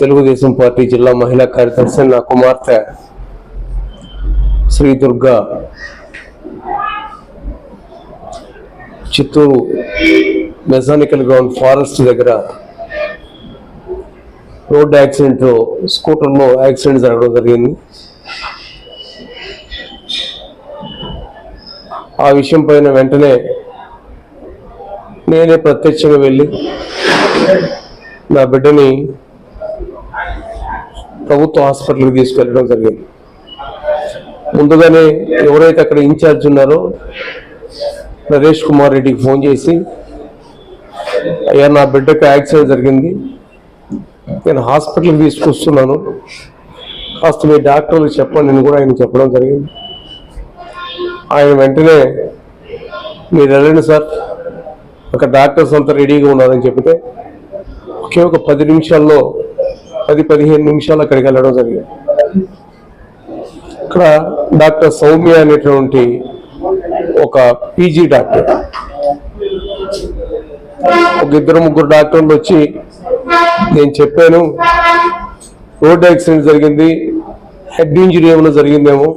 Telugu Desam party జిల్లా మహిళా కార్యదర్శి నా కుమార్తె Shri Durga Chittoor mechanical ground forest దగ్గర రోడ్ యాక్సిడెంట్ స్కూటర్లో యాక్సిడెంట్ జరగడం జరిగింది. ఆ విషయం పైన వెంటనే నేనే ప్రత్యక్షంగా వెళ్ళి నా బిడ్డని ప్రభుత్వ హాస్పిటల్కి తీసుకెళ్ళడం జరిగింది. ముందుగానే ఎవరైతే అక్కడ ఇన్ఛార్జ్ ఉన్నారో నరేష్ కుమార్ రెడ్డికి ఫోన్ చేసి అయ్యా నా బిడ్డకు యాక్సిడెంట్ జరిగింది. నేను హాస్పిటల్కి తీసుకొస్తున్నాను. కాస్త మీ డాక్టర్లు చెప్పండి నేను కూడా ఆయన చెప్పడం జరిగింది. ఆయన వెంటనే మీరు వెళ్ళండి సార్. ఒక డాక్టర్స్ అంతా రెడీగా ఉన్నారని చెప్తే ఒకే ఒక పది నిమిషాల్లో పది పదిహేను నిమిషాలు అక్కడికి వెళ్ళడం జరిగింది. ఇక్కడ డాక్టర్ సౌమ్య అనేటువంటి ఒక పీజీ డాక్టర్. ఒక ఇద్దరు ముగ్గురు డాక్టర్లు వచ్చి నేను చెప్పాను రోడ్ యాక్సిడెంట్ జరిగింది హెడ్ ఇంజరీ ఏమైనా జరిగిందేమో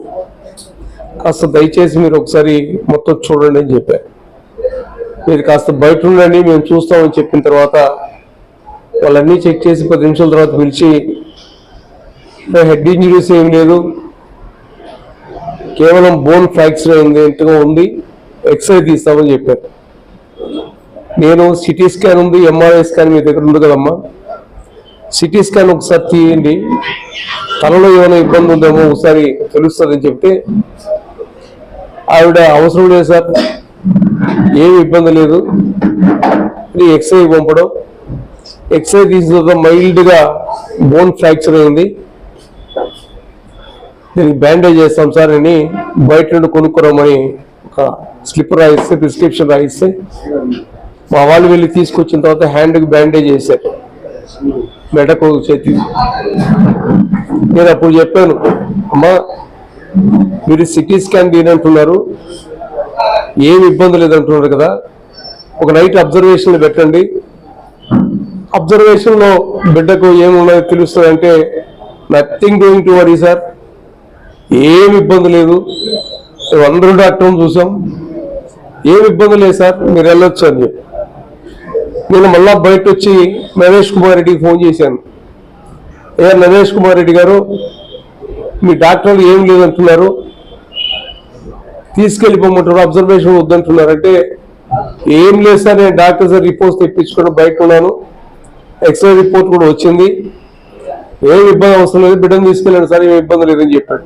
కాస్త దయచేసి మీరు ఒకసారి మొత్తం చూడండి అని చెప్పారు. మీరు కాస్త బయట ఉండండి మేము చూస్తామని చెప్పిన తర్వాత వాళ్ళన్నీ చెక్ చేసి పది నిమిషాల తర్వాత పిలిచి హెడ్ ఇంజరీస్ ఏం లేదు. కేవలం బోన్ ఫ్రాక్చర్ అయింది ఎంతగా ఉంది. ఎక్స్రే తీస్తామని చెప్పారు. నేను సిటీ స్కాన్ ఉంది ఎంఆర్ఐ స్కాన్ మీ దగ్గర ఉంది కదమ్మా. సిటీ స్కాన్ ఒకసారి తీయండి. తనలో ఏమైనా ఇబ్బంది ఉందేమో ఒకసారి తెలుస్తుందని చెప్తే ఆవిడ అవసరం లేదు సార్. ఏమి ఇబ్బంది లేదు. ఎక్స్రే పంపడం. ఎక్స్రే మైల్డ్గా బోన్ ఫ్రాక్చర్ అయింది. దీనికి బ్యాండేజ్ చేస్తాం సార్. అని బయట నుండి కొనుక్కురామని ఒక స్లిప్ రాయిస్తే ప్రిస్క్రిప్షన్ రాయిస్తే మా వాళ్ళు వెళ్ళి తీసుకొచ్చిన తర్వాత హ్యాండ్కి బ్యాండేజ్ చేశారు మెడకు చేతి. నేను అప్పుడు చెప్పాను అమ్మా మీరు సిటీ స్కాన్ తీనంటున్నారు ఏమి ఇబ్బంది లేదంటున్నారు కదా. ఒక నైట్ అబ్జర్వేషన్లు పెట్టండి. అబ్జర్వేషన్లో బిడ్డకు ఏమున్నదో తెలుస్తుంది అంటే nothing going to worry sir ఏమి ఇబ్బంది లేదు. అందరూ డాక్టర్ని చూసాం. ఏమి ఇబ్బంది లేదు సార్ మీరు వెళ్ళొచ్చు అని చెప్పి. నేను మళ్ళా బయట వచ్చి నరేష్ కుమార్ రెడ్డికి ఫోన్ చేశాను. ఏ నరేష్ కుమార్ రెడ్డి గారు మీ డాక్టర్లు ఏం లేదంటున్నారు. తీసుకెళ్ళిపోమంటారు అబ్జర్వేషన్ వద్దంటున్నారు. అంటే ఏం లేదు సార్ నేను డాక్టర్ సార్ రిపోర్ట్స్ తెప్పించుకొని బయట ఉన్నాను. ఎక్స్రే రిపోర్ట్ కూడా వచ్చింది. ఏం ఇబ్బంది అవసరం లేదు. బిడ్డను తీసుకెళ్ళండి సార్ ఏం ఇబ్బంది లేదని చెప్పాడు.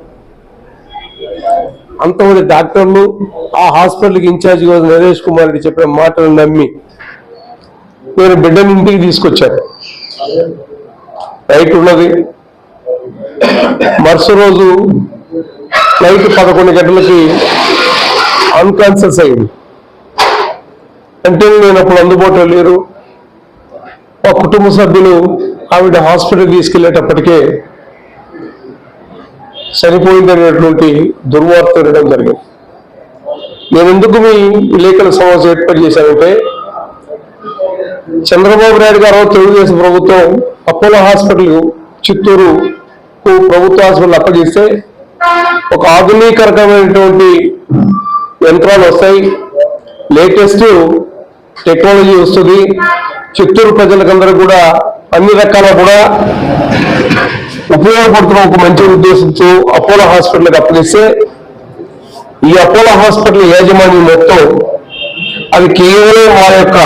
అంతమంది డాక్టర్లు ఆ హాస్పిటల్కి ఇన్ఛార్జ్ నరేష్ కుమార్ రెడ్డి చెప్పిన మాటలు నమ్మి నేను బిడ్డని ఇంటికి తీసుకొచ్చాను. నైట్ ఉన్నది. మరుసటి రోజు నైట్ పదకొండు గంటలకి అన్కాన్షియస్ అయింది. అంటే నేను అప్పుడు అందుబాటులో లేరు. మా కుటుంబ సభ్యులు ఆవిడ హాస్పిటల్ తీసుకెళ్ళేటప్పటికే చనిపోయిందనేటువంటి దుర్వార్త వినడం జరిగింది. నేను ఎందుకు మీ విలేకరుల సమావేశం ఏర్పాటు చేశానంటే చంద్రబాబు నాయుడు గారు తెలుగుదేశం ప్రభుత్వం అపోలో హాస్పిటల్ చిత్తూరు ప్రభుత్వ హాస్పిటల్ అప్పగిస్తే ఒక ఆధునీకరకమైనటువంటి యంత్రాలు వస్తాయి. లేటెస్ట్ టెక్నాలజీ వస్తుంది. చిత్తూరు ప్రజలకందరూ కూడా అన్ని రకాల కూడా ఉపయోగపడుతున్న. ఒక మంచి ఉద్దేశంతో అపోలో హాస్పిటల్కి అప్పగిస్తే ఈ అపోలో హాస్పిటల్ యాజమాన్యం మొత్తం అది కేవలం మా యొక్క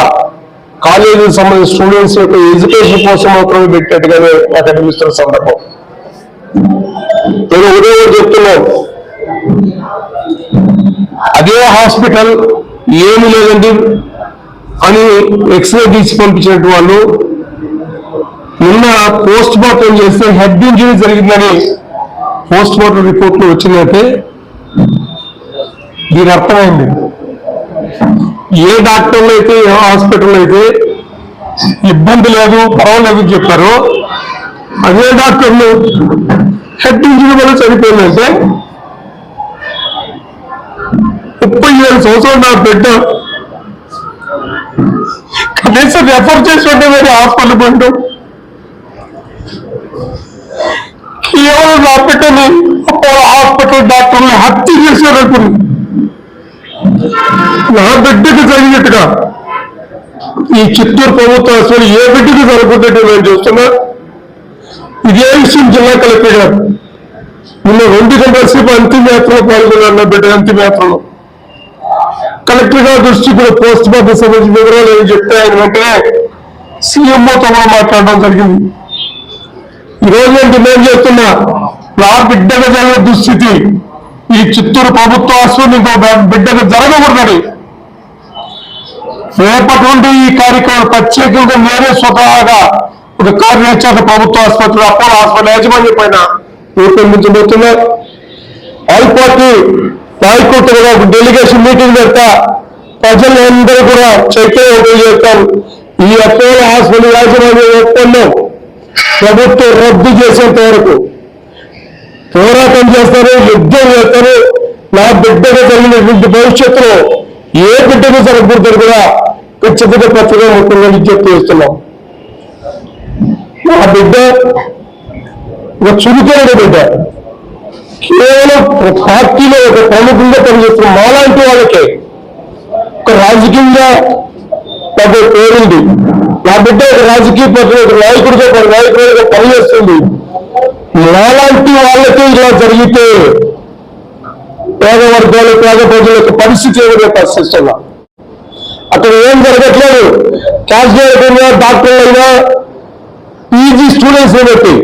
కాలేజీకి సంబంధించిన స్టూడెంట్స్ యొక్క ఎడ్యుకేషన్ కోసం మాత్రమే పెట్టినట్టుగానే నాకు అనిపిస్తున్న సందర్భం. నేను ఉదయం చెప్తున్నాను. అదే హాస్పిటల్ ఏమి లేదండి. అని ఎక్స్రే తీసి పంపించినట్టు వాళ్ళు నిన్న పోస్ట్ మార్టం చేస్తే హెడ్ ఇంజరీ జరిగిందని పోస్ట్ మార్టం రిపోర్ట్లో వచ్చిందంటే దీని అర్థమైంది. ఏ డాక్టర్లు అయితే ఏ హాస్పిటల్ అయితే ఇబ్బంది లేదు పర్వాలేదు అని చెప్పారో అదే డాక్టర్లు హెడ్ ఇంజరీ వల్ల చనిపోయిందంటే ముప్పై ఏడు సంవత్సరాలు నా బిడ్డ కనీసం రెఫర్ చేసి ఉంటే హాస్పిటల్ పండు బిడ్డని అపోలో హాస్పిటల్ డాక్టర్ని హత్య చేశారనుకుని నా బిడ్డకి జరిగినట్టుగా ఈ చిత్తూరు ప్రభుత్వం అసలు ఏ బిడ్డకి జరుగుతుంటే నేను చూస్తున్నా. ఇదే విషయం జిల్లా కలెక్టర్ గారు. నిన్న రెండు గంటల సేపు అంతిమయాత్రలో పాల్గొన్నారు నా బిడ్డ అంతిమయాత్రలో కలెక్టర్ గారి దృష్టి కూడా పోస్ట్ ఆఫీస్ సంబంధించిన వివరాలు ఏమి చెప్తే ఆయన వెంటనే సీఎంఓతో కూడా మాట్లాడడం జరిగింది. ఈరోజు రోజు నేను డిమాండ్ చేస్తున్నా నా బిడ్డకు జరిగిన దుస్థితి ఈ చిత్తూరు ప్రభుత్వ ఆసుపత్రి బిడ్డకు జరగకూడదని. రేపటి నుండి ఈ కార్యక్రమం ప్రత్యేకంగా నేనే స్వతహాగా ఒక కార్యాచరణ ప్రభుత్వ ఆసుపత్రి అపోలో హాస్పిటల్ యాజమాన్యం పైన రూపొందించబోతున్నా. ఆల్ పార్టీ నాయకులతో కూడా ఒక డెలిగేషన్ మీటింగ్ పెడతా. ప్రజలందరూ కూడా చైతన్యం చేస్తాం. ఈ అపోలో హాస్పిటల్ యాజమాన్య ఒప్పందం ప్రభుత్వం రద్దు చేసేంత వరకు. పోరాటం చేస్తారు యుద్ధం చేస్తారు. నా బిడ్డకు జరిగినటువంటి భవిష్యత్తులో ఏ బిడ్డకు జరగకూడదని కూడా ఖచ్చితంగా పత్రికా ముఖ్యంగా విజ్ఞప్తి చేస్తున్నాం. నా బిడ్డ ఒక చురుకైన బిడ్డ. కేవలం పార్టీలో ఒక ప్రముఖంగా పనిచేస్తున్న మాలాంటి వాళ్ళకే ఒక రాజకీయంగా పెద్ద పేరుంది నా బిడ్డ ఒక రాజకీయ పార్టీ ఒక నాయకుడిగా ఒక నాయకుడిగా పనిచేస్తుంది. నాలాంటి వాళ్ళకే ఇలా జరిగితే పేద వర్గాలు పేద ప్రజల యొక్క పరిస్థితి ఏమైనా పరిశీలిస్తున్నా అక్కడ ఏం జరగట్లేదు. క్యాషియర్ అయినా డాక్టర్లు అయినా పీజీ స్టూడెంట్స్ బట్టి